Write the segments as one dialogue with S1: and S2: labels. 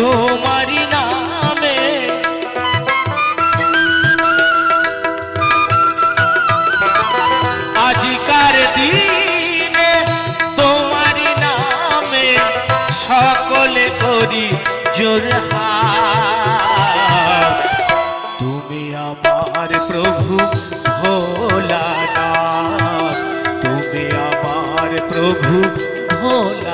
S1: তোমারি নামে। আজিকার তোমারি নামে সকলে করি তুমি আমার প্রভু ভোলা তুমি আমার প্রভু ভোলা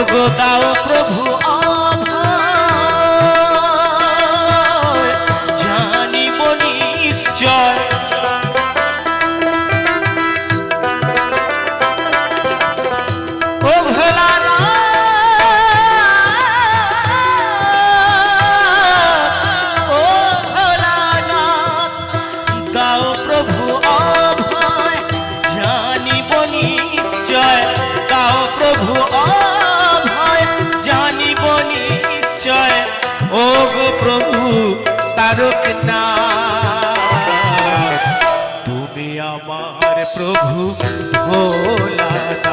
S1: ওগো দাও প্রভু জানিব নিশ্চয়। দাও প্রভু অভয় প্রভু তারক না তুমি আমার প্রভু ভোলানাথ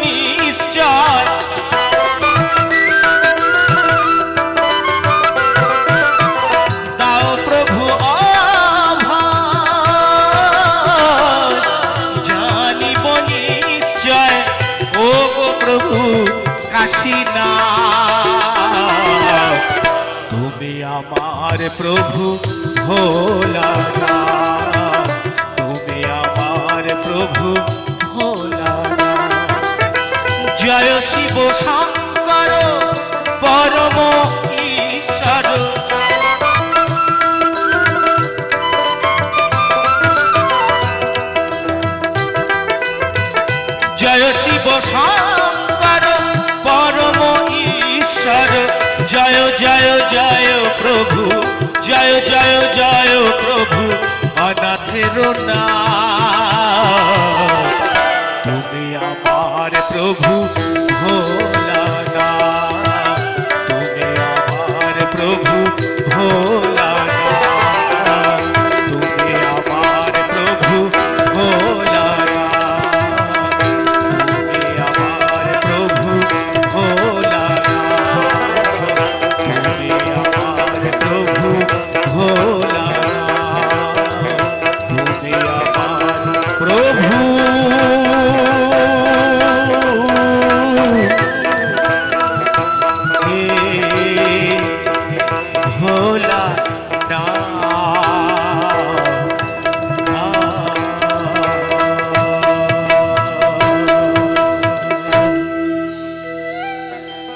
S1: নিশ্চয়। দাও প্রভু জানিব নিশ্চয়। ওগো প্রভু প্রভু ভোলানাথ তুমি আমার প্রভু জয় শিব শঙ্কর, পরম ঈশ্বর। জয় জয় জয় প্রভু, জয় জয় জয় প্রভু। অনাথের না